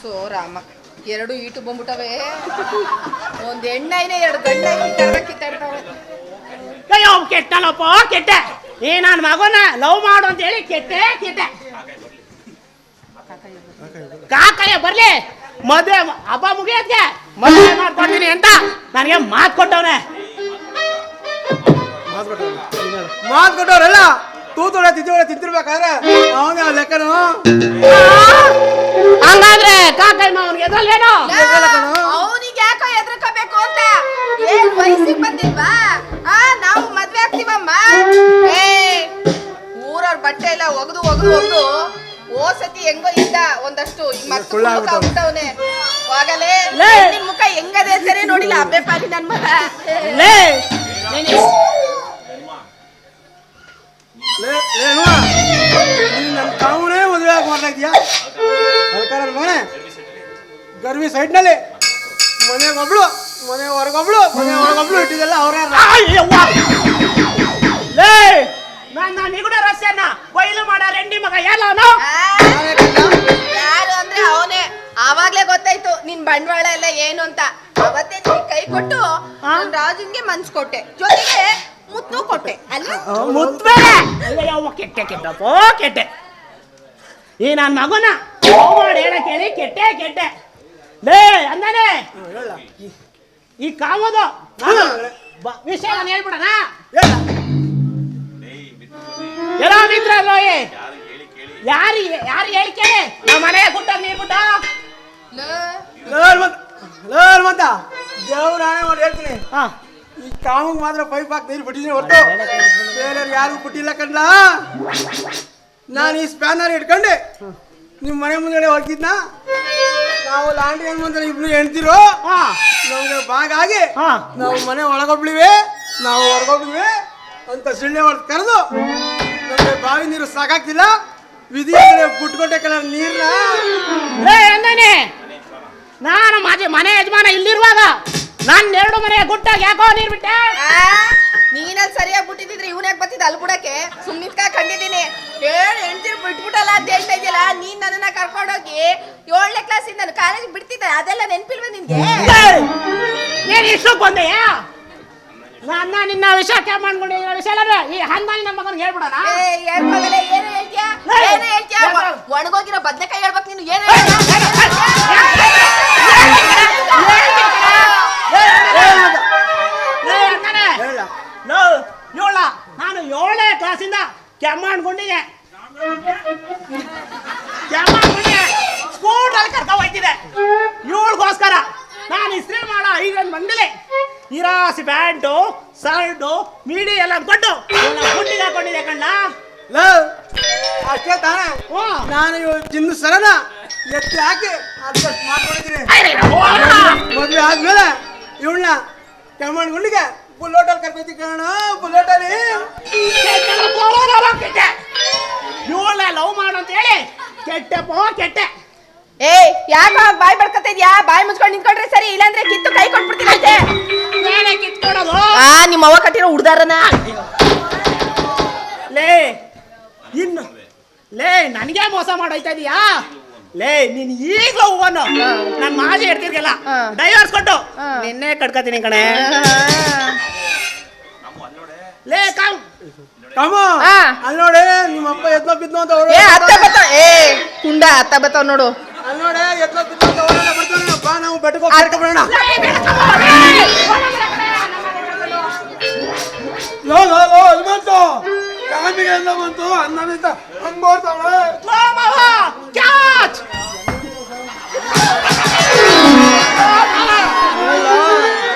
So Rama. ಎರಡು ಈಟು ಬಂದ್ಬಿಟ್ಟವೆ. ಒಂದ್ ಎಣ್ಣೆ ಎರಡು ಗಂಡ ಕಿತ್ತಾಡ್ತಾವೆ. ಅಯ್ಯೋ ಕೆಟ್ಟಲ್ಲಪ್ಪ ಕೆಟ್ಟ. ಏ ನಾನ್ ಮಗನ ಲವ್ ಮಾಡು ಅಂತ ಹೇಳಿ ಕೆಟ್ಟೆ ಕೆಟ್ಟೆ. ಕಾಕಯ್ಯ ಬರ್ಲಿ. ಮದುವೆ ಹಬ್ಬ ಮುಗಿಯತ್ಗೆ ಮದುವೆ ಮಾಡ್ಕೊಡ್ತೀನಿ ಅಂತ ನನಗೆ ಮಾತು ಕೊಟ್ಟವನೆ. ಮಾತು ಕೊಟ್ಟವ್ರಲ್ಲ? ತೂತೊಳೆ ತಿದ್ದೊಳೆ ತಿಂತಿರ್ಬೇಕಾದ್ರೆ ಅವನೇ ಆ ಲೆಕ್ಕನು? ಹಂಗಾದ್ರೆ ಮಾವನ್ಗೆ ಅವನಿಗೆ ಯಾಕೋ ಅಂತ. ಏನ್ ವಯಸ್ಸಿಗೆ ಬಂದಿಲ್ವಾ? ಆ ನಾವು ಮದ್ವೆ ಆಗ್ತೀವಮ್ಮ. ಏ ಊರವ್ರ ಬಟ್ಟೆ ಎಲ್ಲ ಒಗದು ಒಗದು ಒಗದು ಓ ಸತಿ ಹೆಂಗೋ ಇದ್ದ ಒಂದಷ್ಟು ಈ ಮುಖ ಹೆಂಗದೇ ಬಿಟ್ಟವ್ನೆ ಹೋಗಲೇ ಲೇ. ನಿನ್ ಮುಖ ಹೆಂಗದೆ ಸರಿ ನೋಡಿಲ್ಲ ಅಬ್ಬೆ ಪಾಲಿ ನನ್ ಮಗ. ನನ್ನ ಕಾವನೇ ಮದುವೆ ಆಗಿ ಮಾಡ್ತಾ ಇದೀಯಾ ಅದಕ್ಕಾರ ಮನೆ ಗರ್ವಿ ಸೈಡ್ನಲ್ಲಿ ಮನೆಗೊಬ್ಳು ಮನೆ ಹೊರಗೊಬ್ಳು ಮನೆ ಹೊರಗೊಬ್ಳು ಇಟ್ಟಿದ್ದೆಲ್ಲ ಅವ್ರ. ಲೇ! ನನ್ನ ನಿಗುಡ ಅಣ್ಣ ಕೊಯ್ಲು ಮಾಡ ರೆಂಡಿ ಮಗ ಎಲ್ಲವನು ಆ, ಯಾರು ಅಂದ್ರೆ ಅವನೇ. ಆವಾಗ್ಲೇ ಗೊತ್ತಾಯ್ತು ನಿನ್ ಬಂಡವಾಳ ಎಲ್ಲ ಏನು ಅಂತ. ಅವತ್ತೇ ನೀನ್ ಕೈ ಕೊಟ್ಟು ನನ್ ರಾಜನ್ಗೆ ಮನ್ಸ್ ಕೊಟ್ಟೆ. ಜೊತೆಗೆ ಮುತ್ತು ಕೊಟ್ಟೆ ಅಲ್ವಾ ಮುತ್ಬೇಡ ಅಯ್ಯವ್ವ ಕೆಟ್ಟೆ ಕೆಟ್ಟಪ್ಪೋ ಕೆಟ್ಟೆ. ಈ ನನ್ನ ಮಗುನ ಮಾಡಿ ಹೇಳ ಹೇಳಿ ಕೆಟ್ಟೆ ಕೆಟ್ಟೆ. ಲೇ ಅಂದಾನೆ. ಈ ಕಾಮದು ವಿಷಯ ನಾನು ಹೇಳ್ಬಿಡಣ? ಎಲ್ಲ ಮಿತ್ರರು ಯಾರು ಯಾರು ಹೇಳಿ ಕೇಳಿ? ನಮ್ಮ ಮನೆ ಗುಟ್ಟ ನೀರ್ ಗುಡ್ಡ ಮಂತ ದೇವ್ರ ನಾನೇ ಮಾಡಿ ಹೇಳ್ತೀನಿ. ಹಾ. ಈ ಕಾಮಿಗೆ ಮಾತ್ರ ಪೈಪ್ ಹಾಕಿ ನೀರು ಬಿಟ್ಟಿದ್ದೀನಿ ಹೊರತು. ಬೇರೆ ಯಾರು ಬಿಟ್ಟಿಲ್ಲ ಕಣ್ಲ? ನಾನು ಈ ಸ್ಪ್ಯಾನರ್ ಇಟ್ಕೊಂಡೆ. ನಿಮ್ಮ ಮನೆ ಮುಂದೆ ಹೋಗಿದ್ನ? ನಾವು ಲಾಂಡ್ರಿ ಮುಂದೆ ಇಬ್ರು ಹೆಣ್ತಿರೋ ನಮ್ಗೆ ಬಾಗ ಆಗಿ ಹಾ. ನಾವು ಮನೆ ಒಳಗೊಬ್ಳಿವೆ ನಾವು ಹೊರಗೊಬ್ಳಿವೆ ಅಂತ ಸಿಳ್ಳೆ ಹೊಡೆದು ಕರೆದು ನಮಗೆ ಬಾವಿ ನೀರು ಸಾಕಾಗ್ತಿಲ್ಲ. ವಿಧಿ ಬಿಟ್ಕೊಂಡೆ ಕಲರ್ ನೀರ್ನ? ಲೇ ನಾನು ಮಾಜಿ ಮನೆ ಯಜಮಾನ ಇಲ್ಲಿರುವಾಗ ನನ್ನ ಎರಡು ಮನೆ ಗುಟ್ಟಾಗ ಯಾಕೋ ನೀರ್ ಬಿಟ್ಟೆ? ನೀನಲ್ಲಿ ಸರಿಯಾಗಿ ಬಿಟ್ಟಿದ್ರೆ ಯಾಕೆ ಬತ್ತಿದ ಅಲ್ಲಿ ಬಿಡಕ್ಕೆ ಸುಮ್ಮಿತ್ಕ ಕಂಡಿದ್ದೀನಿ. ಏಳು ಹೆಣ್ತಿರು ಬಿಟ್ಬಿಟ್ಟಲ್ಲ ಅಂತ ಹೇಳ್ತಾ ಇದೆಯಲ್ಲ ನೀನ್ ನನ್ನನ್ನ ಕರ್ಕೊಂಡೋಗಿ ಏಳನೇ ಕ್ಲಾಸ್ ಇಂದ ಕಾಲೇಜ್ ಬಿಡ್ತಿದ್ದೆ. ಅದೆಲ್ಲ ನೆನ್ಪಿಲ್ವ ನಿನ್ಗೆ? ಏನ್ ಇಷ್ಟು ಬಂದೆಯಾ ನನ್ನ ನಿನ್ನ ವಿಷಯ ಕ್ಯಾಪ್ ಮಾಡ್ಕೊಂಡಿದ್ದೀನಿ ವಿಷಯ ಅಲ್ಲ ಈ ಹಂದಾನಿ ನಮ್ಮ ಮಗನಿಗೆ ಹೇಳ್ಬಿಡೋಣ? ಏ, ಏನ್ ಮಗನೇ, ಏನು ಹೇಳ್ತ್ಯಾ? ಹೇಳ್ತ್ಯಾ? ಒಣಗೋಗಿರೋ ಬದ್ನೆಕಾಯಿ ಹೇಳ್ಬೇಕು ನೀನು ಏನು ಲೋ, ಏಳ? ನಾನು ಏಳನೇ ಕ್ಲಾಸಿಂದ ಕೆಮ್ಮಣ್ಕೊಂಡಿದ್ದೆ ಕೆಮ್ಮಣ್ಕೊಂಡಿದ್ದೆ ಸ್ಕೂಟಲ್ಲಿ ಕರ್ಕೊ ಹೋಯ್ತಿದೆ ಇವಳಿಗೋಸ್ಕರ ನಾನು ಇಸ್ತ್ರಿ ಮಾಡ ಐದೊಂದು ಬಂದಿಲ್ಲ ಇರಾಸಿ ಪ್ಯಾಂಟು ಶರ್ಟು ಮೀಡಿ ಎಲ್ಲ ಕೊಟ್ಟು ಗುಂಡಿಗೆ ಹಾಕೊಂಡಿದೆ ಕಣ್ಣ ಲೋ, ಅಷ್ಟೇ ತಾನೆ? ನಾನು ಇವ್ ಚಿನ್ನ ಸರನ ಎತ್ತಿ ಹಾಕಿ ಅಡ್ಜಸ್ಟ್ ಮಾಡ್ಕೊಂಡಿದ್ದೀನಿ ಮದುವೆ ಆದ್ಮೇಲೆ ಇವಳನ್ನ ಕೆಮ್ಮಣ್ಣ್ ಗುಂಡಿಗೆ ಬುಲ್ಲೋಟಲ್ಲಿ ಕರ್ಕೊತಿ ಕಣ ಬುಲ್ಲೋಟಲ್ಲಿ ಇವಳ ಲವ್ ಮಾಡು ಅಂತ ಹೇಳಿ ಕೆಟ್ಟೆಪೋ ಕೆಟ್ಟೆ. ಏ ಯಾಕ ಬಾಯಿ ಬಡ್ಕತ್ತ ಬಾಯಿ ಮುಚ್ಕೊಂಡು ನಿಂತ್ಕೊಂಡ್ರೆ ಸರಿ ಇಲ್ಲಾಂದ್ರೆ ಕಿತ್ತು ಕೈ ಕೊಟ್ಬಿಡ್ತೀನಂತೆ. ಕಿತ್ಕೊಡೋದು. ಆ ನಿಮ್ಮ ಅವ್ವ ಕಟ್ಟಿರೋ ಉಡ್ದಾರನ? ಲೇ ಇನ್ನು ಲೇ ನನಗೆ ಮೋಸ ಮಾಡೈತಾ ಇದೀಯಾ? ಲೇ ನೀನ್ ಈಗಲೂ ಹೋಗೋನು ನನ್ ಮಾಜಿ ಹಿಡ್ತಿರ್ಗೆಲ್ಲ. ಡೈವರ್ಸ್ ಕೊಟ್ಟು. ನಿನ್ನೆ ಕಟ್ಕೋತೀನಿ ಕಣೆ. ಲೇ ಕಾಮ್. ಕಮ್ಮ ಆ. ಅಲ್ಲಿ ನೋಡಿ ನಿಮ್ಮ ಅಪ್ಪ ಎತ್ನ ಬಿದ್ನು ಅಂತ ಏ ಅತ್ತ ಬತ್ತ. ಏ ಕುಂಡ ಅತ್ತ ಬತ್ತಾವ್ ನೋಡು. ಅಲ್ಲಿ ನೋಡಿ ಎತ್ನ ಬಿದ್ನು ಅಂತ ಓಡಾಡ ಬರ್ತಾನೆ ಬಾ ನಾವು ಬೆಟ್ಟಕ್ಕೆ ಹೋಗಿ ಕರ್ಕೊಂಡ್ಬಿಡೋಣ ಲೇ, ಲೇ. ಲೋ ಬಂತು ಕಾಮಿಗೆ ಎಲ್ಲ ಬಂತು ಅನ್ನನಿಂದ ಹಂಗ್ ಬರ್ತಾವಳೆ ಲೋ ಮಾವ, ಕ್ಯಾಚ್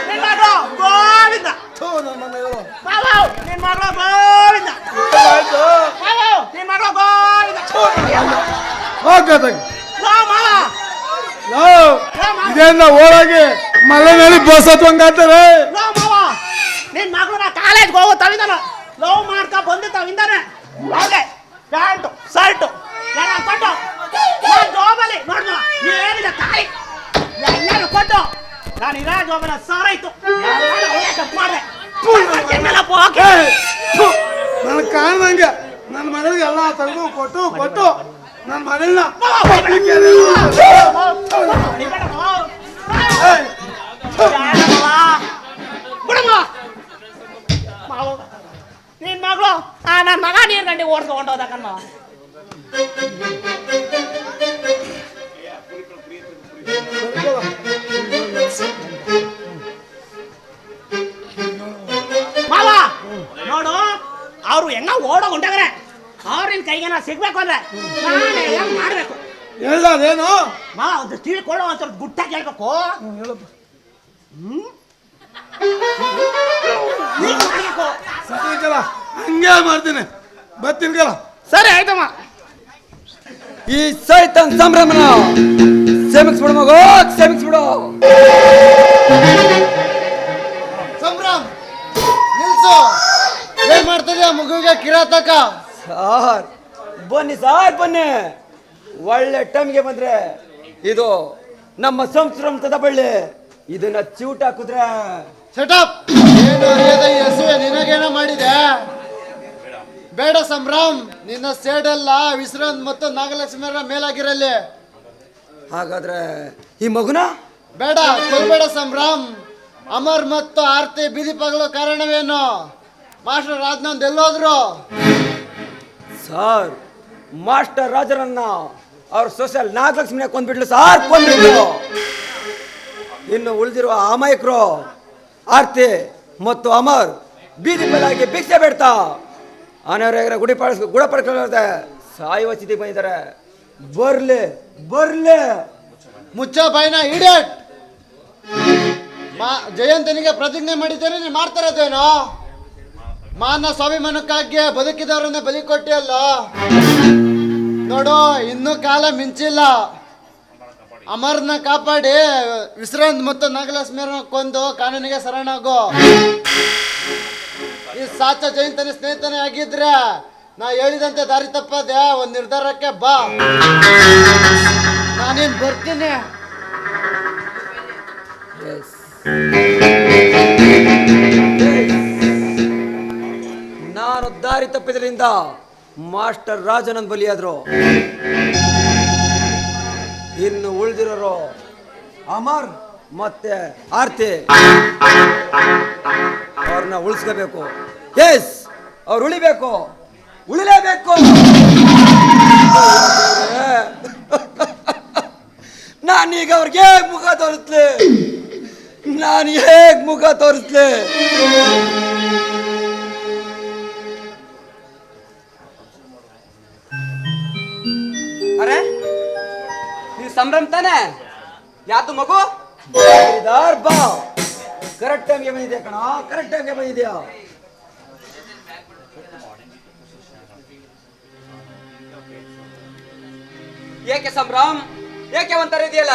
ನಿನ್ ನಿನ್ ನಿನ್ ಇದೆಲ್ಲ ಓಡಾಗಿ ಮಲೆ ಮೇಲೆ ಬಸ್ ಹತ್ವಂಗಾತಾರೆ ಲೋ ಮಗಳು ನಿನ್ ಕಾಲೇಜ್ಗೆ ಕಾಲೇಜ್ ಹೋಗೋ ತವಿದಾನ ಲವ್ ಮಾಡ್ಕ ಬಂದು ತವಿಂದಾನೆ ಅವ್ಗೆ ಪ್ಯಾಂಟು ಶರ್ಟು ಎಲ್ಲ ಕೊಟ್ಟು ನಾನ್ ಜೋಬಲ್ಲಿ ನೋಡ್ಮ ಏನಿಲ್ಲ ತಾಯಿ ಎಲ್ಲರೂ ಕೊಟ್ಟು ನಾನು ಇರೋ ಜೋಬನ ಸಾರಾಯ್ತು ಕಟ್ ಮಾಡಿದೆ ನನ್ನ ಕಾರಣಂಗೆ ನನ್ನ ಮಗಳಿಗೆ ಎಲ್ಲ ತೆಗೆದು ಕೊಟ್ಟು ಕೊಟ್ಟು ನನ್ನ ಮಗಳನ್ನ ಆ ನನ್ನ ಮಗ ನೀರು ಗಂಡಿ ಓಡಿಸ್ಕೊಂಡು ಹೋದ ಕಣ್ಣ. ಮಾವ ನೋಡು ಅವ್ರು ಹೆಂಗ ಓಡೋ ಹೊಂಟಾಗ್ರೆ ಅವ್ರಿನ ಕೈಗೆ ನಾ ಸಿಗ್ಬೇಕು ಅಂದ್ರೆ ನಾನೇ ಹೆಂಗ್ ಮಾಡ್ಬೇಕು? ಹೇಳ್ದ ಅದೇನು? ಮಾವ ಒಂದು ತಿಳ್ಕೊಳ್ಳೋ ಒಂದ್ ಸ್ವಲ್ಪ ಗುಟ್ಟಾಗಿ ಹೇಳ್ಬೇಕು ಹೇಳಪ್ಪ. ನೀನ್ ಮಾಡ್ಬೇಕು. ಹಂಗೆ ಮಾಡ್ತೀನಿ. ಬರ್ತೀನಿ ಕಲ ಸರಿ ಆಯ್ತಮ್ಮ. ಈ ಸೈತನ್ ಸಂಭ್ರಮನ ಬಿಡು ಮಗು ಕ್ಷಮಿಸ್ಬಿಡು ಸಂಭ್ರಮ್ ನಿಲ್ಸು. ಏನ್ ಮಾಡ್ತಿದ್ಯಾ ಮಗುವಿಗೆ ಕಿರಾತಕ ಸಾರ್ ಬನ್ನಿ ಸಾರ್ ಬನ್ನಿ. ಒಳ್ಳೆ ಟೈಮ್ಗೆ ಬಂದ್ರೆ ಇದು ನಮ್ಮ ಸಂಸ್ಕೃತದ ಬಳ್ಳಿ. ಇದನ್ನ ಚೂಟ್ ಹಾಕಿದ್ರೆ ಸೆಟಪ್ ಏನು ನಿನಗೇನೋ ಮಾಡಿದೆ? ಬೇಡ ಸಂಭ್ರಮ್. ನಿನ್ನ ಸೇಡೆಲ್ಲ ವಿಶ್ರಾಂತ್ ಮತ್ತು ನಾಗಲಕ್ಷ್ಮಿಯರ ಮೇಲಾಗಿರಲಿ. ಹಾಗಾದ್ರೆ ಈ ಮಗುನ? ಬೇಡ ಕೊಲ್ಬೇಡ ಸಂಭ್ರಮ್. ಅಮರ್ ಮತ್ತು ಆರ್ತಿ ಬೀದಿ ಪಗಲು ಕಾರಣವೇನು? ಮಾಸ್ಟರ್ ರಾಜನಂದ್ ಎಲ್ಲೋದ್ರು? ಸರ್ ಮಾಸ್ಟರ್ ರಾಜರನ್ನ ಅವ್ರ ಸೋಷಿಯಲ್ ನಾಗಲಕ್ಷ್ಮಿನ ಕೊಂದ್ಬಿಟ್ಲು ಸಾರ್ ಕೊಂದ್ಬಿಟ್ಲು. ಇನ್ನು ಉಳಿದಿರುವ ಅಮಾಯಕರು ಆರ್ತಿ ಮತ್ತು ಅಮರ್ ಬೀದಿ ಮೇಲಾಗಿ ಭಿಕ್ಷೆ ಬೇಡ್ತಾ ಅನಾರೋಗ್ಯ ಗುಡಿ ಪಾಳಿಸ್ ಗುಡ ಪಡ್ಕೊಳ್ಳೋದೆ ಸಾಯುವ ಚಿತಿ ಬಂದಿದ್ದಾರೆ. ಬರ್ಲಿ ಬರ್ಲಿ. ಮುಚ್ಚ ಬಾಯ್ನ ಇಡಿಯಟ್ ಜಯಂತನಿಗೆ ಪ್ರತಿಜ್ಞೆ ಮಾಡಿದ್ದೇನೆ, ನೀನು ಮಾಡ್ತಾರದೇನೋ ಮಾನ ಸ್ವಾಭಿಮಾನಕ್ಕಾಗಿ ಬದುಕಿದವರನ್ನ ಬಲಿ ಕೊಟ್ಟಿಯಲ್ಲ? ನೋಡು, ಇನ್ನೂ ಕಾಲ ಮಿಂಚಿಲ್ಲ. ಅಮರ್ನ ಕಾಪಾಡಿ, ವಿಶ್ರಾಂತ್ ಮತ್ತು ನಾಗಲಕ್ಷ್ಮಿಯರನ್ನ ಕೊಂದು ಕಾನೂನಿಗೆ ಶರಣಾಗು. ಈ ಸಾಚ ಜಯಂತನ ಸ್ನೇಹಿತನೇ ಆಗಿದ್ರೆ ನಾ ಹೇಳಿದಂತೆ ದಾರಿ ತಪ್ಪದೆ, ಒಂದು ನಿರ್ಧಾರಕ್ಕೆ ಬಾ. ನಾನೇನ್ ಬರ್ತೀನಿ? ನಾನು ದಾರಿ ತಪ್ಪಿದ್ರಿಂದ ಮಾಸ್ಟರ್ ರಾಜನನ್ ಬಲಿಯಾದ್ರು. ಇನ್ನು ಉಳಿದಿರೋರು ಅಮರ್ ಮತ್ತೆ ಆರ್ತಿ. ಅವ್ರನ್ನ ಉಳಿಸ್ಕೋಬೇಕು. ಎಸ್ ಅವ್ರು ಉಳಿಬೇಕು. ಉಳಿಲೇಬೇಕು. ನಾನೀಗ ಅವ್ರಿಗೆ ಹೇಗ್ ಮುಖ ತೋರಿಸ್ಲಿ? ನಾನು ಹೇಗ್ ಮುಖ ತೋರಿಸ್ಲಿ? ಅರೆ ನೀವು ಸಂಭ್ರಮ ತಾನೆ? ಯಾತು ಮಗು? ಗಿರಿಧಾರ್ ಬಾ ಕರೆಕ್ಟ್ ಟೈಮ್ಗೆ ಬಂದಿದೆಯಾ ಕಣ? ಕರೆಕ್ಟ್ ಟೈಮ್ಗೆ ಬಂದಿದೆಯಾ? ಏಕೆ ಸಂಭ್ರಮ್? ಏಕೆ ಒಂಥರ ಇದೆಯಲ್ಲ?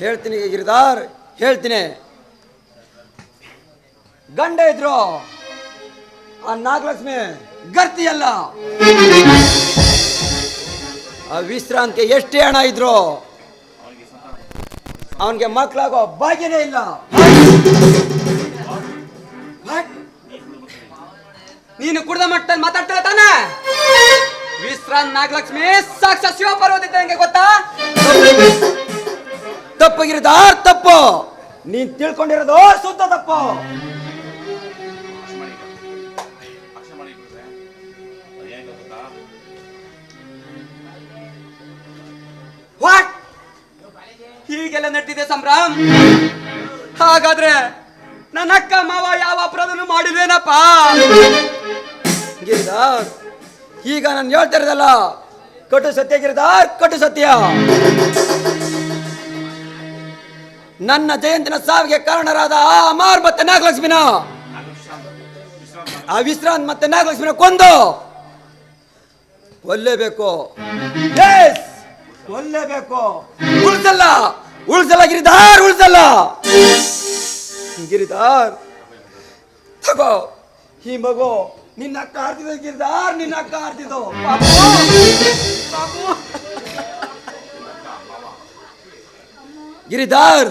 ಹೇಳ್ತೀನಿ ಗಿರಿದಾರ್ ಹೇಳ್ತೀನಿ. ಗಂಡ ಇದ್ರು, ಆ ನಾಗಲಕ್ಷ್ಮಿ ಗರ್ತಿ ಅಲ್ಲ ಆ ವಿಶ್ರಾಂತಿ ಎಷ್ಟೇ ಹಣ ಇದ್ರು ಅವನಿಗೆ ಮಕ್ಕಳಾಗೋ ಭಾಗ್ಯನೇ ಇಲ್ಲ. ನೀನು ಕುಡ್ದ ಮಟ್ಟದಲ್ಲಿ ಮಾತಾಡ್ತಿಲ್ಲ ತಾನೆ? ವಿಶ್ರಾಂತ್ ನಾಗಲಕ್ಷ್ಮಿ ಸಾಕ್ಷ ಶಿವ ಪರ್ವತಿದ್ದ ಇದ್ದಂಗೆ ಗೊತ್ತಾ? ತಪ್ಪು ಗಿರಿಧಾರ್, ತಪ್ಪು. ನೀನ್ ತಿಳ್ಕೊಂಡಿರೋದು ಸುತ್ತ ತಪ್ಪು. ವಾಟ್ ಹೀಗೆಲ್ಲ ನಡೆದಿದೆ ಸಂಭ್ರಮ್. ಹಾಗಾದ್ರೆ ನನ್ನ ಅಕ್ಕ ಮಾವ ಯಾವ ಅಪರಾಧನು ಮಾಡಿಲ್ವೇನಪ್ಪ? ಗಿರಿದಾರ್ ಈಗ ನಾನು ಹೇಳ್ತಾ ಇರೋದಲ್ಲ, ಕಟು ಸತ್ಯ ಗಿರಿದಾರ್ ಕಟು ಸತ್ಯ. ನನ್ನ ಜಯಂತಿನ ಸಾವಿಗೆ ಕಾರಣರಾದ ಆ ಅಮಾರ್ ಮತ್ತೆ ನಾಗಲಕ್ಷ್ಮಿನ. ಆ ವಿಶ್ರಾಂತ್ ಮತ್ತೆ ನಾಗಲಕ್ಷ್ಮಿನ ಕೊಂದು ಕೊಲ್ಲೇಬೇಕು. Yes! ಕೊಲ್ಲೇಬೇಕು. ಉಳ್ಸಲ್ಲ. ಉಳ್ಸಲ್ಲ ಗಿರಿಧಾರ್ ಉಳ್ಸಲ್ಲ. ಗಿರಿಧಾರ್. ತಗೋ. ಈ ಮಗು ನಿನ್ನ ಅಕ್ಕ ಆಡ್ತಿದ್ದ ಗಿರಿಧಾರ್ ನಿನ್ನ ಅಕ್ಕ ಆಡ್ತಿದ್ದು. ಗಿರಿಧಾರ್,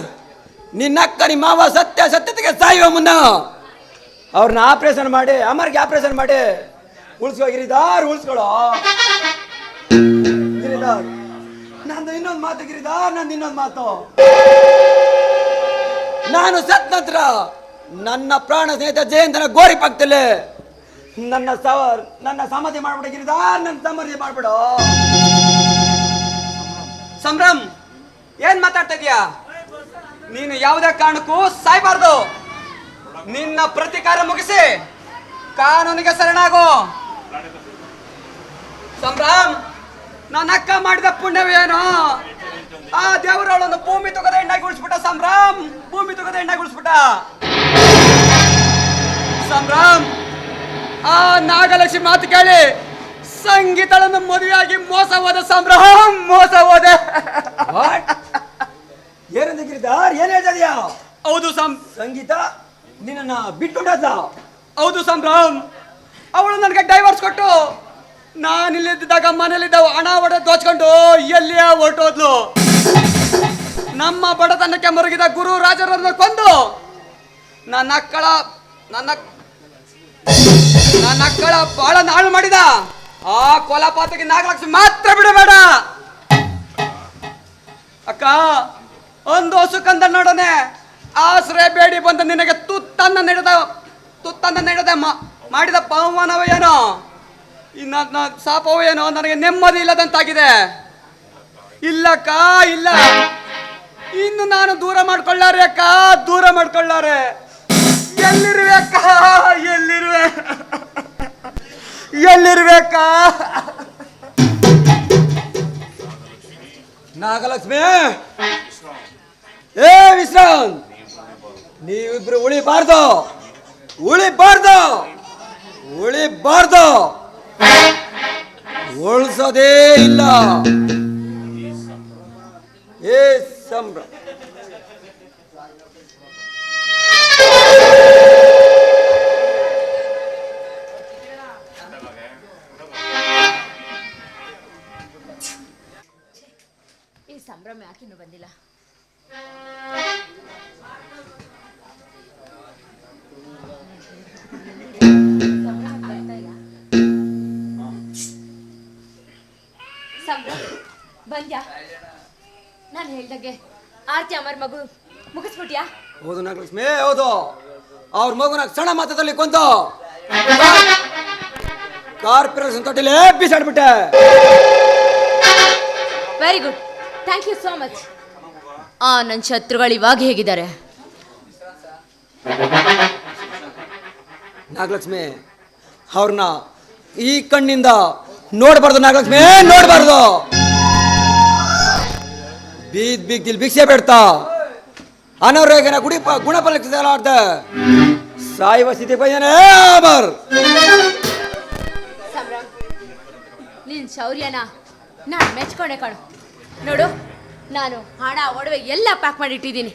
ನಿನ್ನ ಅಕ್ಕ ನಿಮ್ಮ ಮಾವ ಸತ್ಯ ಸತ್ಯತೆಗೆ ಸಾಯುವ ಮುನ್ನ ಅವ್ರನ್ನ ಆಪರೇಷನ್ ಮಾಡಿ, ಅಮರ್ಗೆ ಆಪರೇಷನ್ ಮಾಡಿ ಉಳಿಸ್ಕೋ ಗಿರಿಧಾರ್ ಉಳಿಸ್ಕೊಳ್ಳೋ ಬ್ರದರ್ ನಂದು ಇನ್ನೊಂದು ಮಾತು ಗಿರಿದ ನಂದು ಇನ್ನೊಂದು ಮಾತು. ನಾನು ಸತ್ ನಂತರ ನನ್ನ ಪ್ರಾಣ ಸ್ನೇಹಿತ ಜಯಂತನ ಗೋರಿ ಪಕ್ಕದಲ್ಲಿ ನನ್ನ ಸವ ನನ್ನ ಸಮಾಧಿ ಮಾಡ್ಬಿಡ ಗಿರಿದ ನನ್ನ ಸಮಾಧಿ ಮಾಡ್ಬಿಡು. ಸಂಭ್ರಮ್, ಏನ್ ಮಾತಾಡ್ತಾ ನೀನು ಯಾವುದೇ ಕಾರಣಕ್ಕೂ ಸಾಯ್ಬಾರ್ದು. ನಿನ್ನ ಪ್ರತಿಕಾರ ಮುಗಿಸಿ ಕಾನೂನಿಗೆ ಶರಣಾಗು. ಸಂಭ್ರಮ್. ನನ್ನ ಅಕ್ಕ ಮಾಡಿದ ಪುಣ್ಯವೇನು? ಆ ದೇವರವಳನ್ನು ಭೂಮಿ ತಗದ ಎಣ್ಣಾಗಿ ಉಳಿಸ್ಬಿಟ್ಟ ಸಂಭ್ರಮ್ ಭೂಮಿ ತಗದ ಎಣ್ಣಾಗಿ ಉಳಿಸ್ಬಿಟ್ಟ. ಸಂಭ್ರಮ್ ಆ ನಾಗಲಕ್ಷ್ಮಿ ಮಾತು ಕೇಳಿ ಸಂಗೀತಳನ್ನು ಮದುವೆಯಾಗಿ ಮೋಸ ಹೋದ ಸಂಭ್ರಮ್ ಮೋಸ ಹೋದೆ. ಏನಂದ ಗಿರಿದಾರ್ ಏನ್ ಹೇಳ್ತಾ ಇದೀಯಾ ಹೌದು ಸಂ ಸಂಗೀತ ನಿನ್ನ ಬಿಟ್ಕೊಂಡದ ಹೌದು ಸಂಭ್ರಮ್ ಅವಳು ನನಗೆ ಡೈವರ್ಸ್ ಕೊಟ್ಟು ನಾನು ಇಲ್ಲಿದ್ದಾಗ ಮನೇಲಿದ್ದ ಹಣ ಒಡ ದೋಚ್ಕೊಂಡು ಎಲ್ಲಿಯೇ ಹೊರಟೋದ್ಲು. ನಮ್ಮ ಬಡತನಕ್ಕೆ ಮರುಗಿದ ಗುರು ರಾಜರನ್ನು ಕೊಂದು ನನ್ನ ಅಕ್ಕಳ, ನನ್ನ ನನ್ನ ಅಕ್ಕಳ ಬಹಳ ನಾಳು ಮಾಡಿದ. ಆ ಕೊಲಪಾತಕ್ಕೆ ನಾಗಲಕ್ಷ್ಮಿ ಮಾತ್ರ ಬಿಡಬೇಡ ಅಕ್ಕ, ಒಂದು ಕಂದ ನೋಡನೆ ಆಶ್ರಯ ಬೇಡಿ ಬಂದ ನಿನಗೆ ತುತ್ತನ್ನ ನೀಡದ ತುತ್ತನ್ನ ನೀಡದ ಮಾಡಿದ ಮಾಡಿದ ಪವನವೇನೋ ಇನ್ನ ನ- ಏನೋ ನನಗೆ ನೆಮ್ಮದಿ ಇಲ್ಲದಂತಾಗಿದೆ. ಇಲ್ಲಕ್ಕ, ಇಲ್ಲ. ಇನ್ನು ನಾನು ದೂರ ಮಾಡ್ಕೊಳ್ಳಾರೆ ಅಕ್ಕ, ದೂರ ಮಾಡ್ಕೊಳ್ಳಾರೆ. ಎಲ್ಲಿರುವೆ ಎಲ್ಲಿರುವೆ? ಎಲ್ಲಿರ್ಬೇಕ ನಾಗಲಕ್ಷ್ಮಿ? ಏ ವಿಶ್ರಾಂತ್ ನೀವಿಬ್ರು ಉಳಿಬಾರ್ದು. ಉಳಿಬಾರ್ದು. ಉಳಿಬಾರ್ದು. ಉಳಿಸೋದೇ ಇಲ್ಲ. ಏ ಸಂಭ್ರ ಈ ಸಂಭ್ರಮ ಯಾಕಿನ್ನೂ ಬಂದಿಲ್ಲ? ಬಂದ್ಯಾ? ನಾನು ಹೇಳ್ದಾಗೆ ಆರ್ತಿ ಅಮರ್ ಮಗು ಮುಗಿಸ್ಬಿಟ್ಯಾ? ಹೌದು ನಾಗಲಕ್ಷ್ಮಿ ಹೌದು. ಅವ್ರ ಮಗುನ ಸಣ್ಣ ಮಾತದಲ್ಲಿ ಕೊಂತ ಕಾರ್ಪೊರೇಷನ್ ತೊಟ್ಟಿಲೆ ಬಿಸಾಡ್ಬಿಟ್ಟೆ. Very good thank you so much ಆ ನನ್ನ ಶತ್ರುಗಳು ಇವಾಗ ಹೇಗಿದ್ದಾರೆ? ನಾಗಲಕ್ಷ್ಮಿ ಅವ್ರನ್ನ ಈ ಕಣ್ಣಿಂದ ನೋಡಬಾರ್ದು ನಾಗಲಕ್ಷ್ಮಿ ನೋಡಬಾರ್ದು. ಬೀದ್ ಬಿಗ್ದಿಲ್ ಭಿಕ್ಷೆ ಬೇಡ್ತಾ? ಅನಾರೋಗ್ಯನ ಗುಡಿ ಗುಣಪಲಿಸಲಾರ್ದ ಸಾಯುವ ಸ್ಥಿತಿ ಅಮರ್ ಸಂಭ್ರಮ್ ನಿನ್ ಶೌರ್ಯನ ನಾನು ಮೆಚ್ಕೊಂಡೆ ಕಣು. ನೋಡು ನಾನು ಹಣ ಒಡವೆ ಎಲ್ಲ ಪ್ಯಾಕ್ ಮಾಡಿ ಇಟ್ಟಿದ್ದೀನಿ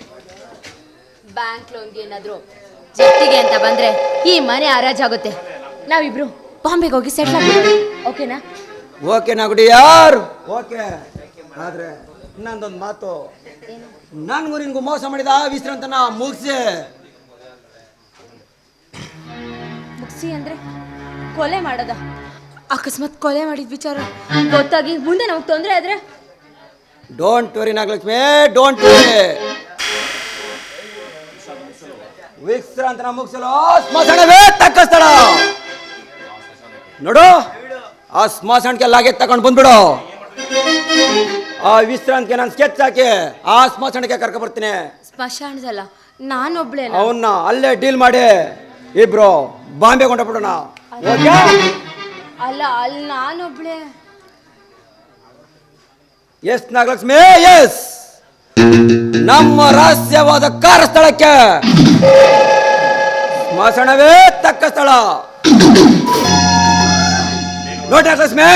ಬ್ಯಾಂಕ್ ಲೋನ್ಗೆ ಏನಾದರೂ ಜಟ್ಟಿಗೆ ಅಂತ ಬಂದ್ರೆ ಈ ಮನೆ ಹರಾಜಾಗುತ್ತೆ. ನಾವಿಬ್ರು ಬಾಂಬೆಗೆ ಹೋಗಿ ಸೆಟ್ಲ್ ಓಕೆನಾ ಓಕೆ ನಾಗುಡಿ ಯಾರು? ಓಕೆ ಆದ್ರೆ ನಂದೊಂದು ಮಾತು. ನನ್ಗೂ ನಿನಗೂ ಮೋಸ ಮಾಡಿದ ಆ ವಿಶ್ರಾಂತನ ಮುಗಿಸಿ ಮುಗಿಸಿ ಅಂದ್ರೆ ಕೊಲೆ ಮಾಡದ? ಅಕಸ್ಮಾತ್ ಕೊಲೆ ಮಾಡಿದ ವಿಚಾರ ಗೊತ್ತಾಗಿ ಮುಂದೆ ನಮಗೆ ತೊಂದರೆ ಆದ್ರೆ? Don't worry Nagalakshmi don't worry ವಿಶ್ರಾಂತನ ಮುಗಿಸಲು ಸ್ಮಶಾನವೇ ತಕ್ಕ ಸ್ಥಳ. ನೋಡು ಆ ಸ್ಮಶಾನಕ್ಕೆ ಲಾಗೆ ತಗೊಂಡು ಬಂದ್ಬಿಡು. ಆ ವಿಶ್ರಾಂತಿಗೆ ನಾನು ಸ್ಕೆಚ್ ಹಾಕಿ ಆ ಸ್ಮಶಾನಕ್ಕೆ ಕರ್ಕೊ ಬರ್ತೀನಿ. ಸ್ಮಶಾನದಲ್ಲ ನಾನೊಬ್ಳೆ ಅವನ್ನ ಅಲ್ಲೇ ಡೀಲ್ ಮಾಡಿ ಇಬ್ರು ಬಾಂಬೆ ಕೊಂಡೋಗ್ಬಿಡೋಣ. ಓಕೆ? ಅಲ್ಲ ಅಲ್ಲಿ ನಾನೊಬ್ಳೆ. Yes Nagalakshmi yes. ನಮ್ಮ ರಹಸ್ಯವಾದ ಕಾರ ಸ್ಥಳಕ್ಕೆ. ಸ್ಮಶಾನವೇ ತಕ್ಕ ಸ್ಥಳ. ನೋಡಿ ಲಕ್ಷ್ಮಿ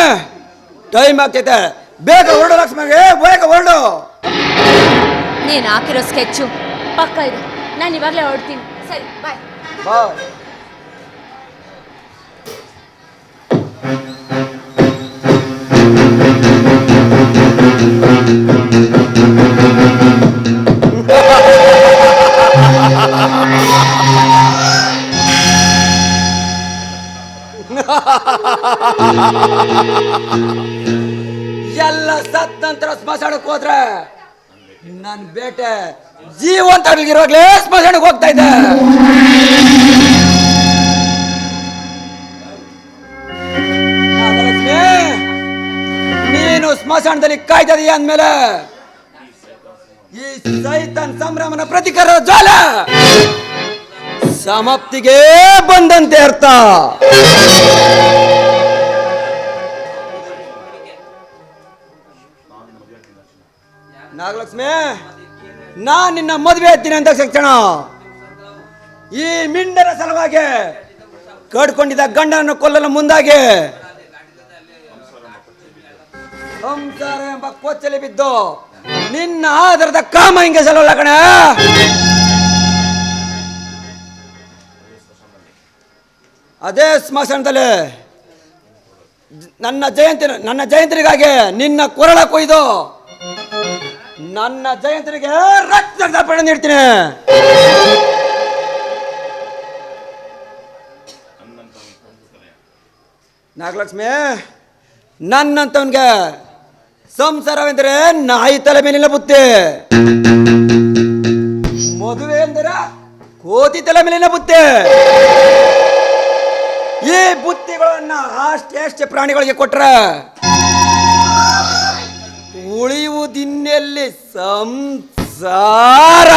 ಟೈಮ್ ಆಗ್ತೈತೆ. ಬೇಗ ಹೊರಡು ಏ ಬೇಗ ಓಡು ನೀನು ಹಾಕಿರೋ ಸ್ಕೆಚ್ಚು. ಪಕ್ಕ ಇದೆ. ನಾನು ಇವಾಗಲೇ ಹೊರಡ್ತೀನಿ. ಸರಿ ಬಾಯ್ ಬಾ Ha ha ha ha! ಎಲ್ಲ ಸತ್ ನಂತರ ಸ್ಮಶಾನಕ್ಕೆ ಹೋದ್ರೆ ನನ್ನ ಬೇಟೆ ಜೀವಂತ ಇರುವಾಗ್ಲೇ ಸ್ಮಶಾನಕ್ಕೆ ಹೋಗ್ತಾ ಇದ್ದೆ ನೀನು ಸ್ಮಶಾನದಲ್ಲಿ ಕಾಯ್ತಾ ಇದೀಯ ಅಂದ್ಮೇಲೆ ಈ ಸೈತನ್ ಸಂಭ್ರಮನ ಪ್ರತಿಕಾರ ಜ್ವಾಲ ಸಮಾಪ್ತಿಗೆ ಬಂದಂತೆ ಅರ್ಥ. ನಾಗಲಕ್ಷ್ಮಿ ನಾ ನಿನ್ನ ಮದುವೆ ಆಗ್ತೀನಿ ಅಂತ ಶಿಕ್ಷಣ ಈ ಮಿಂಡರ ಸಲುವಾಗಿ ಕಡ್ಕೊಂಡಿದ್ದ ಗಂಡನನ್ನು ಕೊಲ್ಲಲು ಮುಂದಾಗಿ ಸಂಸಾರ ಎಂಬ ಕೊಚ್ಚಲಿ ಬಿದ್ದು ನಿನ್ನ ಆಧಾರದ ಕಾಮ ಹಿಂಗೆ ಸಲವಲ್ಲ ಕಣ? ಅದೇ ಸ್ಮಶಾನದಲ್ಲಿ ನನ್ನ ಜಯಂತಿ, ನನ್ನ ಜಯಂತಿಗಾಗಿ ನಿನ್ನ ಕೊರಳ ಕೊಯ್ದು ನನ್ನ ಜಯಂತನಿಗೆ ರಕ್ತದ ಪಣ ನೀಡ್ತೀನಿ. ನಾಗಲಕ್ಷ್ಮಿ, ನನ್ನಂತವನ್ಗೆ ಸಂಸಾರವೆಂದರೆ ನಾಯಿ ತಲೆ ಮೇಲಿನ ಬುತ್ತಿ. ಮದುವೆ ಎಂದರೆ ಕೋತಿ ತಲೆ ಮೇಲಿನ ಬುತ್ತಿ. ಈ ಬುತ್ತಿಗಳನ್ನ ಅಷ್ಟೇ ಪ್ರಾಣಿಗಳಿಗೆ ಕೊಟ್ರೆ? ಉಳಿಯುವುದಿನ್ನೆಲ್ಲಿ ಸಂಸಾರ?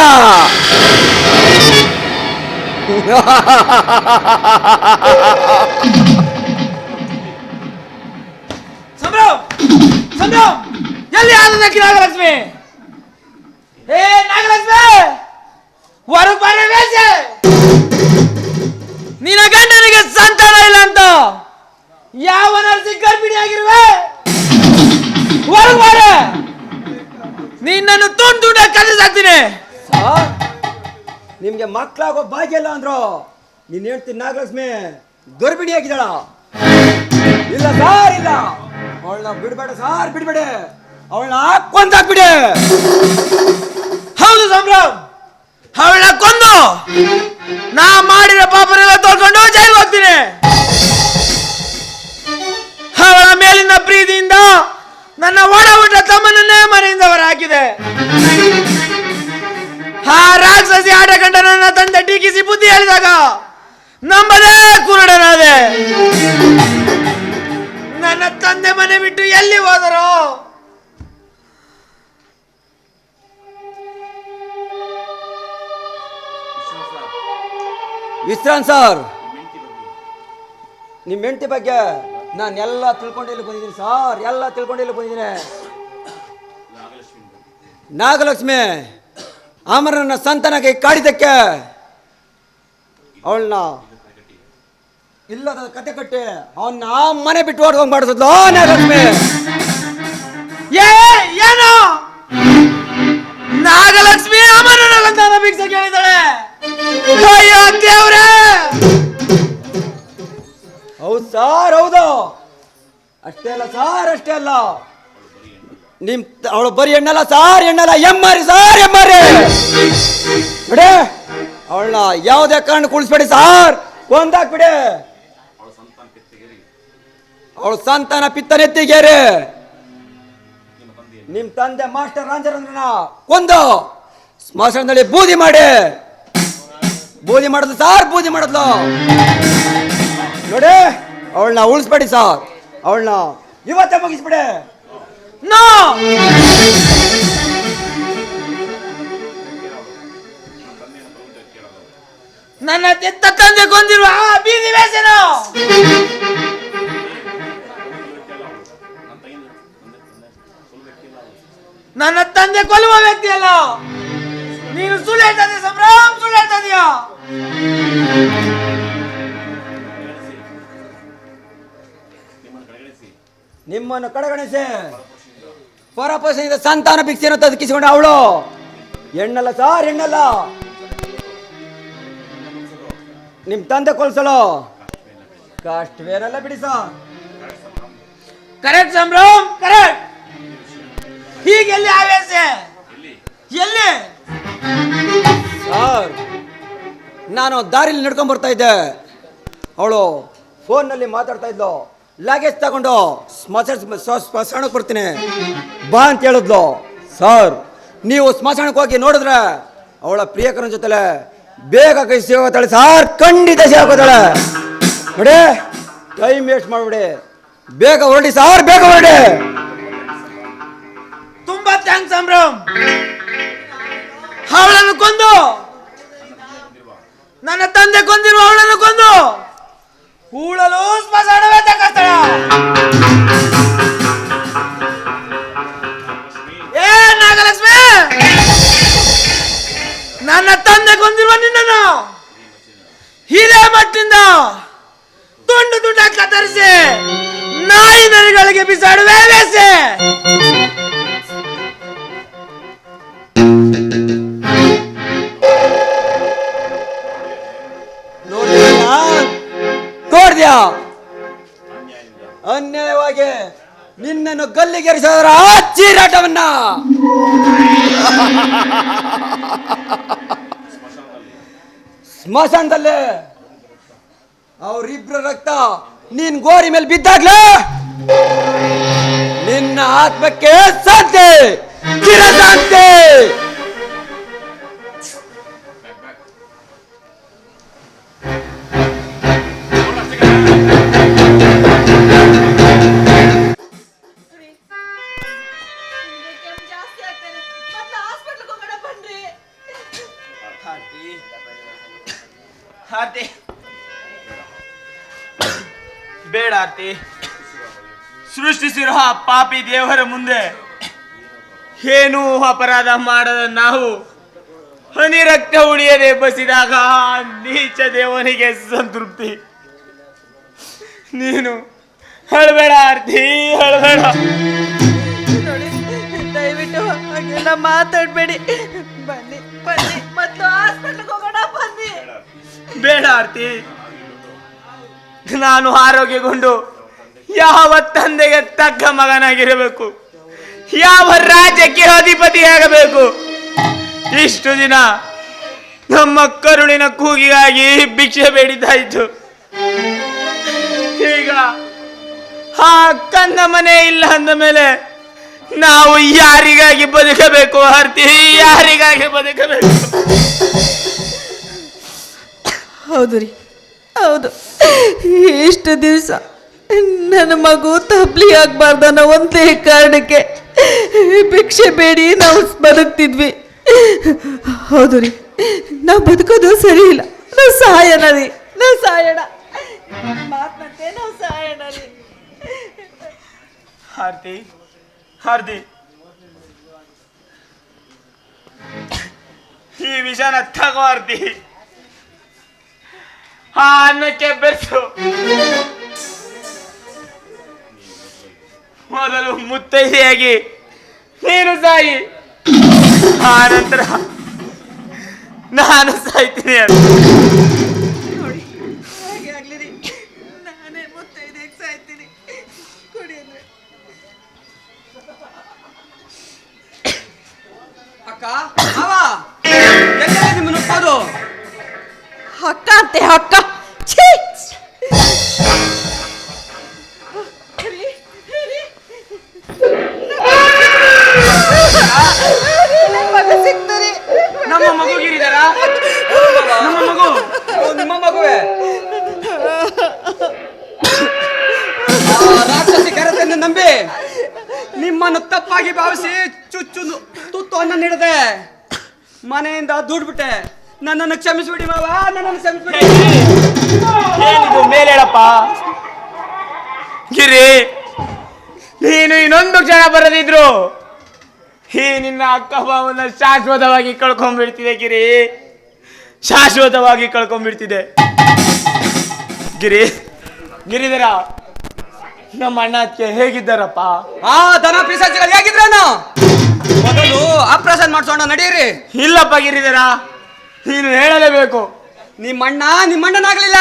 ಸಂಭ್ರಮ್! ಸಂಭ್ರಮ್! ಎಲ್ಲಿ ಆದಕ್ಕೆ ನಾಗಲಕ್ಷ್ಮಿ? ಏ ನಾಗಲಕ್ಷ್ಮಿ! ಹೊರಗ್ ಬರ ಬೇಸೆ ನಿನ್ನ ಗಂಡನಿಗೆ ಸಂತಾನ ಇಲ್ಲ ಅಂತ? ಯಾವ ನರ್ಸಿ ಗರ್ಭಿಣಿ ಆಗಿರುವೆ ಹೊರಗ್ ಬಾರ ನಿನ್ನನ್ನು ತುಂಡು ಕಲಿಸಾಕ್ತೀನಿ ಸಾರ್ ನಿಮ್ಗೆ ಮಕ್ಕಳಾಗೋ ಭಾಗ್ಯ ಇಲ್ಲ ಅಂದ್ರು. ನೀನ್ ಹೇಳ್ತೀನಿ ನಾಗಲಕ್ಷ್ಮಿ ಗರ್ಭಿಣಿ ಆಗಿದ್ದಾಳ ಇಲ್ಲ ಸಾರ್ ಇಲ್ಲ. ಅವಳನ್ನ ಬಿಡ್ಬೇಡ ಸಾರ್ ಬಿಡ್ಬೇಡಿ. ಅವಳನ್ನ ಕೊಂದಾಕ್ಬಿಡಿ ಹೌದು ಸಂಭ್ರಮ್ ಅವಳನ್ನ ಕೊಂದು. ನಾ ಮಾಡಿರೋ ಪಾಪನೆಲ್ಲ ತೊಳ್ಕೊಂಡು ಜೈಲ್ ಹೋಗ್ತೀನಿ. ಅವಳ ಮೇಲಿನ ಪ್ರೀತಿಯಿಂದ ನನ್ನ ಒಡ ಹುಟ್ಟ ತಮ್ಮನನ್ನೇ ಮನೆಯಿಂದ ಹೊರಹಾಕಿದೆ ಆ ರಾಕ್ಷಸಿ ಆಟ ಕಂಡ ನನ್ನ ತಂದೆ ಟೀಕಿಸಿ ಬುದ್ಧಿ ಹೇಳಿದಾಗ ನಂಬದೇ ಕುರುಡನಾದೆ. ನನ್ನ ತಂದೆ ಮನೆ ಬಿಟ್ಟು ಎಲ್ಲಿ ಹೋದರು? ವಿಶ್ರಾಂತ್ ಸರ್. ನಿಮ್ಮ ಹೆಂಡತಿ ಬಗ್ಗೆ ನಾನು ಎಲ್ಲ ತಿಳ್ಕೊಂಡು ಇಲ್ಲಿ ಬಂದಿದ್ದೀನಿ ಸರ್? ಎಲ್ಲ ತಿಳ್ಕೊಂಡು ಇಲ್ಲಿ ಬಂದಿದ್ದೀನಿ? ನಾಗಲಕ್ಷ್ಮಿ, ಅಮರನ ಸಂತಾನಕ್ಕೆ ಕಾಡಿದಕ್ಕೆ ಅವಳನ್ನ ಇಲ್ಲದ ಕತೆ ಕಟ್ಟಿ ಅವನ್ನ ಮನೆ ಬಿಟ್ಟು ಓಡ್ಕೊಂಡು ಮಾಡಿಸಿದ್ಲು ನಾಗಲಕ್ಷ್ಮಿ. ಅಷ್ಟೇ ಅಲ್ಲ. ನಿಮ್ ಅವಳು ಬರೀ ಹೆಣ್ಣಲ್ಲ ಸಾರ್ ಹೆಣ್ಣಲ್ಲ ಎಮ್ಮಾರಿ, ಸಾರ್ ಎಮ್ಮಾರಿ. ಬಿಡೆ. ಅವಳನ್ನ ಯಾವುದೇ ಕಾರಣ ಕುಳಿಸ್ಬೇಡಿ ಸಾರ್. ಒಂದಾಕ್ಬಿಡಿ ಅವಳು ಸಂತಾನ ಪಿತ್ತನೆತ್ತಿಗೇರಿ ನಿಮ್ ತಂದೆ ಮಾಸ್ಟರ್ ರಾಜರಂದ್ರನ ಕೊಂದು ಸ್ಮಶಾನದಲ್ಲಿ ಬೂದಿ ಮಾಡಿ. ಬೂದಿ ಮಾಡಿದ್ಲು ಸಾರ್, ಬೂದಿ ಮಾಡಿದ್ಲು. ನೋಡಿ. ಅವಳನ್ನ ಉಳಿಸ್ಬೇಡಿ ಸಾರ್. ಅವಳನ್ನ ಇವತ್ತೇ ಮುಗಿಸ್ಬಿಡೆ. ನೋ! ನನ್ನ ತೆತ್ತ ತಂದೆ ಕೊಂದಿರುವ ಆ ಬೀದಿ ಬೇಸನು ನನ್ನ ತಂದೆ ಕೊಲ್ಲುವ ವ್ಯಕ್ತಿ ಅಲ್ಲ ನೀನು ಸುಳ್ಳು ಹೇಳ್ತಾ ಇದೀಯ, ಸಂಭ್ರಮ್ ಸುಳ್ಳು ನಿಮ್ಮನ್ನು ಕಡೆಗಣಿಸಿ. ಪರಪೋಷಣೆಯಿಂದ ಸಂತಾನ ಭಿಕ್ಷೆಯನ್ನು ತದಕಿಸಿಕೊಂಡ ಅವಳು. ಹೆಣ್ಣಲ್ಲ ಸಾರ್, ಹೆಣ್ಣಲ್ಲ. ನಿಮ್ ತಂದೆ ಕೊಲ್ಸಲು. ಕಷ್ಟವೇನಲ್ಲ ಬಿಡಿ ಸಾರ್ ಕರೆಕ್ಟ್ ಸಂಭ್ರಮ್, ಕರೆಕ್ಟ್. ಹೀಗೆ ಎಲ್ಲಿ ಆವೇಶ? ಎಲ್ಲಿ? ಸರ್, ನಾನು ದಾರಿಲಿ ನಡ್ಕೊಂಡ್ ಬರ್ತಾ ಇದ್ದೆ. ಅವಳು ಫೋನ್ನಲ್ಲಿ ಮಾತಾಡ್ತಾ ಇದ್ಲು. ಲಗೇಜ್ ತಗೊಂಡು ಸ್ಮಶಾನ ಸ್ಮಶಾನಕ್ಕೆ ಬರ್ತೀನಿ. ಬಾ ಅಂತ ಹೇಳಿದ್ಲು. ಸರ್, ನೀವು ಸ್ಮಶಾನಕ್ಕೆ ಹೋಗಿ ನೋಡಿದ್ರೆ ಅವಳ ಪ್ರಿಯಕರನ ಜೊತೆಲೆ ಬೇಗ ಕೈ ಸಿಗೋತಾಳೆ ಸಾರ್, ಖಂಡಿತ ಸಿಗೋತಾಳೆ ನೋಡಿ ಟೈಮ್ ವೇಸ್ಟ್ ಮಾಡ್ಬಿಡಿ. ಬೇಗ ಹೊರಡಿ, ಸಾರ್, ಬೇಗ ಹೊರಡಿ. ತುಂಬಾ ಥ್ಯಾಂಕ್ಸ್ ಸಂಭ್ರಮ್ ಅವಳನ್ನು ಕೊಂದು. ನನ್ನ ತಂದೆ ಕೊಂದಿರುವ ಅವಳನ್ನು ಕೊಂದು. ಹೂಳಲು ಸ್ಮಶಾನವೇ ತಕ್ಕಸ್ತಳ ಏ, ನಾಗಲಕ್ಷ್ಮಿ! ನನ್ನ ತಂದೆ ಕೊಂದಿರುವ ನಿನ್ನನ್ನು ಹಿರೇ ಮಟ್ಟಿಂದ ತುಂಡು ತುಂಡ ಕತ್ತರಿಸಿ ನಾಯಿ ನರಿಗಳಿಗೆ ಬಿಸಾಡುವೆ. ಆ ಚೀರಾಟವನ್ನ ಸ್ಮಶಾನದಲ್ಲಿ ಅವರಿಬ್ರ ರಕ್ತ ನೀನ್ ಗೋರಿ ಮೇಲೆ ಬಿದ್ದಾಗ್ಲೇ ನಿನ್ನ ಆತ್ಮಕ್ಕೆ ಸಾಧ್ಯ ಚಿರಶಾಂತಿ ಆರ್ತಿ. ಬೇಡ ಪಾಪಿ ದೇವರ ಮುಂದೆ ಏನು ಅಪರಾಧ ಮಾಡದ ನಾವು ಹನಿ ರಕ್ತ ಉಳಿಯದೆ ಬಸಿದಾಗ ನೀಚ ದೇವನಿಗೆ ಸಂತೃಪ್ತಿ. ನೀನು ಹಳಬೇಡ ಆರ್ತಿ, ಹಳಬೇಡ. ದಯವಿಟ್ಟು ಹಾಗೆಲ್ಲ ಮಾತಾಡ್ಬೇಡಿ. ಬನ್ನಿ ಬನ್ನಿ. ಬೇಡ ಆರ್ತಿ. ನಾನು ಆರೋಗ್ಯಗೊಂಡು ಯಾವ ತಂದೆಗೆ ತಕ್ಕ ಮಗನಾಗಿರಬೇಕು? ಯಾವ ರಾಜ್ಯಕ್ಕೆ ಅಧಿಪತಿಯಾಗಬೇಕು? ಇಷ್ಟು ದಿನ ನಮ್ಮ ಕರುಳಿನ ಕೂಗಿಗಾಗಿ ಭಿಕ್ಷೆ ಬೇಡಿದ್ದಾಯಿತು. ಈಗ ಆ ಕಂದ ಮನೆ ಇಲ್ಲ ಅಂದ ಮೇಲೆ ನಾವು ಯಾರಿಗಾಗಿ ಬದುಕಬೇಕು ಆರ್ತಿ? ಯಾರಿಗಾಗಿ ಬದುಕಬೇಕು? ಹೌದು ರೀ. ಹೌದು. ಎಷ್ಟು ದಿವಸ ನನ್ನ ಮಗು ತಬ್ಲಿ ಅನ್ನೋ ಒಂದೇ ಕಾರಣಕ್ಕೆ ಭಿಕ್ಷೆ ಬೇಡಿ ನಾವು ಬದುಕ್ತಿದ್ವಿ. ಹೌದು ರೀ. ನಾವು ಬದುಕೋದು ಸರಿ ಇಲ್ಲ. ನಾವು ಸಾಯಣ ರೀ. ನಾವು ಸಾಯಣ. ಮಾತಂತೆ ನಾವು ಸಾಯಣ ರೀ. ಹಾರ್ದಿ ಈ ವಿಷಾನ ತಗೋ ಆ ಅನ್ನಕ್ಕೆ ಬೆರೆಸು. ಮೊದಲು ಮುತ್ತೈದೆಯಾಗಿ, ನೀನು ಸಾಯಿ. ಆ ನಂತರ ನಾನು ಸಾಯ್ತೀನಿ ಅಂತ. ನೋಡಿ, ಹಾಗೆ ಆಗ್ಲಿ ರೀ ನಾನೇ ಮುತ್ತೈದೆ ಅಂದ್ರೆ. ಅಕ್ಕ ಅವ ಎಲ್ಲಿದೆ ನಿಮ್ಮ ಅಕ್ಕ ಅಂತೆ ಹಕ್ಕ ಛೀ! ನಮ್ಮ ಮಗು ನನ್ ಮಗ ಸಿಕ್ತು ರೀ. ನಮ್ಮ ಮಗು ನಿಮ್ಮ ಮಗುವೆ ರಾಕ್ಷಸಿ ಕರೆತನ್ನು ನಂಬಿ ನಿಮ್ಮನ್ನು ತಪ್ಪಾಗಿ ಭಾವಿಸಿ ಚುಚ್ಚು ತುತ್ತು ಅನ್ನ ನೀಡದೆ ಮನೆಯಿಂದ ದೂಡ್ಬಿಟ್ಟೆ ನನ್ನನ್ನು ಕ್ಷಮಿಸ್ಬಿಡಿ ಮಾವ ನನ್ನನ್ನು ಕ್ಷಮಿಸ್ಬಿಡಿ. ಏನಿದು ಮೇಲೆ ಹೇಳಪ್ಪ ಗಿರಿ ನೀನು ಇನ್ನೊಂದು ಕ್ಷಣ ಬರದಿದ್ರು. ಈ ನಿನ್ನ ಅಕ್ಕ ಭಾವನ ಶಾಶ್ವತವಾಗಿ ಕಳ್ಕೊಂಡ್ಬಿಡ್ತಿದೆ ಗಿರಿ ಶಾಶ್ವತವಾಗಿ ಕಳ್ಕೊಂಡ್ಬಿಡ್ತಿದೆ. ಗಿರಿ ಗಿರಿಧರ ನಮ್ಮ ಅಣ್ಣ ಅದಕ್ಕೆ ಹೇಗಿದ್ದಾರಪ್ಪ? ಆ ದನ ಪಿಸಾಚಿಗಳು ಹೇಗಿದ್ರಣ್ಣ ಮೊದಲು ಆಪ್ರೇಷನ್ ಮಾಡ್ಸೋಣ ನಡೀರಿ. ಇಲ್ಲಪ್ಪ ಗಿರಿಧರ. ನೀನು ಹೇಳಲೇಬೇಕು. ನಿಮ್ಮಣ್ಣ ನಿಮ್ಮಣ್ಣನಾಗ್ಲಿಲ್ಲ.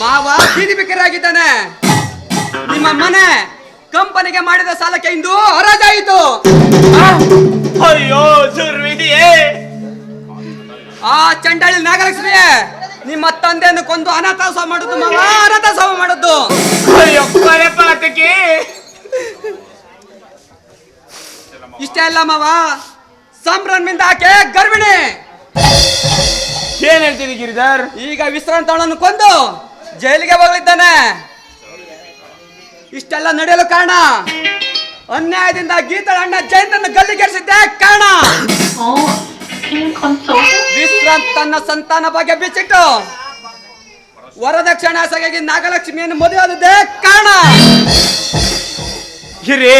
ಮಾವ ಬೀದಿ ಬಿಕ್ಕರಾಗಿದ್ದಾನೆ ನಿಮ್ಮ ಮನೆ ಕಂಪನಿಗೆ ಮಾಡಿದ ಸಾಲಕ್ಕೆ ಇಂದು ಹರಾಜಾಯಿತು. ಅಯ್ಯೋ ಸುರ್ವಿದಿಯೇ ಆ ಚಂಡಾಳಿ ನಾಗಲಕ್ಷ್ಮಿಯೇ ನಿಮ್ಮ ತಂದೆಯನ್ನು ಕೊಂದು ಅನಾಥಾಸ ಮಾಡುದು ಮಾವ ಅನಾಥಾಸ ಮಾಡುದು ಇಷ್ಟೇ ಅಲ್ಲ ಮಾವ ಸಂಭ್ರಮಿಂದ ಆಕೆ ಗರ್ಭಿಣಿ. ಏನ್ ಹೇಳ್ತೀರಿ ಗಿರಿಧರ್? ಈಗ ವಿಶ್ರಾಂತ ಕೊಂದು ಜೈಲಿಗೆ ಹೋಗಲಿದ್ದಾನೆ. ಇಷ್ಟೆಲ್ಲ ನಡೆಯಲು ಕಾರಣ? ಅನ್ಯಾಯದಿಂದ ಗೀತಳ ಅಣ್ಣ ಜಯಂತನ್ನು ಗಲ್ಲಿಗೇರಿಸಿದ್ದೆ ಕಾರಣ? ವಿಶ್ರಾಂತ್ ತನ್ನ ಸಂತಾನ ಬಗ್ಗೆ ಬಿಚ್ಚಿಟ್ಟು ವರದಕ್ಷಿಣೆ ನಾಗಲಕ್ಷ್ಮಿಯನ್ನು ಮದುವೆ ಆದದ್ದೇ ಕಾರಣ? ಗಿರಿ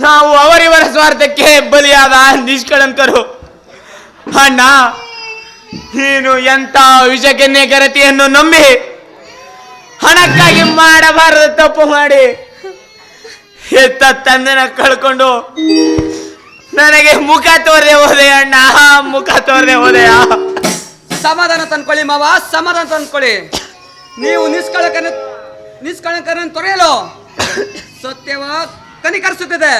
ನಾವು. ಅವರಿವರ ಸ್ವಾರ್ಥಕ್ಕೆ ಬಲಿಯಾದ ನಿಷ್ಕಳಂಕರು. ಅಣ್ಣ ನೀನು ಎಂತ ವಿಷಕೆನ್ನೆ ಗರತಿಯನ್ನು ನಂಬಿ ಹಣಕ್ಕಾಗಿ ಮಾಡಬಾರದು ತಪ್ಪು ಮಾಡಿ ಎತ್ತ ತಂದೆನ ಕಳ್ಕೊಂಡು ನನಗೆ ಮುಖ ತೋರದೆ ಹೋದೆ ಅಣ್ಣ ಮುಖ ತೋರದೆ ಹೋದೆಯ ಸಮಾಧಾನ ತಂದ್ಕೊಳ್ಳಿ ಮಾವ ಸಮಾಧಾನ ತಂದ್ಕೊಳ್ಳಿ. ನೀವು ನಿಷ್ಕಳಕನ ನಿಷ್ಕಳಂಕನ ತೊರೆಯಲು ಸತ್ಯವ ಕನಿಕರಿಸುತ್ತದೆ.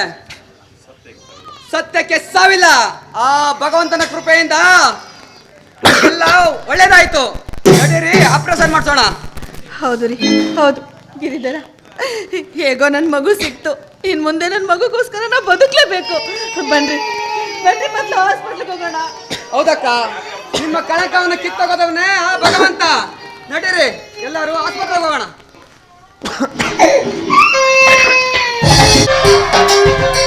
ಸತ್ಯಕ್ಕೆ ಸಾವಿಲ್ಲ. ಆ ಭಗವಂತನ ಕೃಪೆಯಿಂದ ಎಲ್ಲ ಒಳ್ಳೇದಾಯ್ತು. ನಡೀರಿ ಆಪರೇಷನ್ ಮಾಡ್ಸೋಣ. ಹೌದು ರೀ ಹೌದು. ಗಿರಿದರ ಹೇಗೋ ನನ್ನ ಮಗು ಸಿಕ್ತು. ಇನ್ ಮುಂದೆ ನನ್ನ ಮಗುಗೋಸ್ಕರ ನಾವು ಬದುಕಲೇಬೇಕು. ಬನ್ರಿ ಬನ್ರಿ ಮೊದಲು ಹಾಸ್ಪಿಟ್ಲಿಗೆ ಹೋಗೋಣ. ಹೌದಕ್ಕ ನಿಮ್ಮ ಕಳಕವನ್ನು ಕಿತ್ತೋಗೋದವನೇ ಆ ಭಗವಂತ. ನಡೀರಿ ಎಲ್ಲರೂ ಆಸ್ಪತ್ರೆಗೆ ಹೋಗೋಣ. Thank you.